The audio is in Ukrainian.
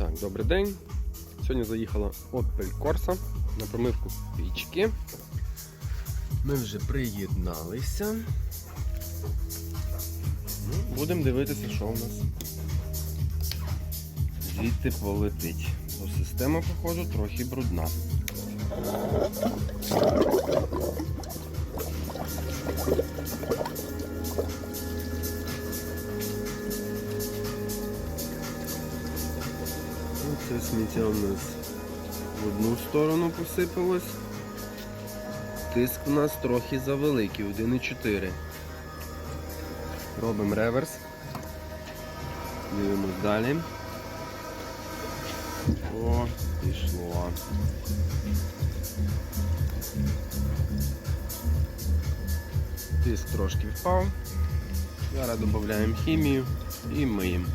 Так, добрий день. Сьогодні заїхала Opel Corsa на промивку пічки. Ми вже приєдналися. Ну, Будемо дивитися, що у нас звідти полетить. Бо система, походу, трохи брудна. Це сміття у нас в одну сторону посипалось. Тиск у нас трохи завеликий, 1,4. Робимо реверс. Дивимось далі. О, пішло. Тиск трошки впав. Зараз додаємо хімію і миємо.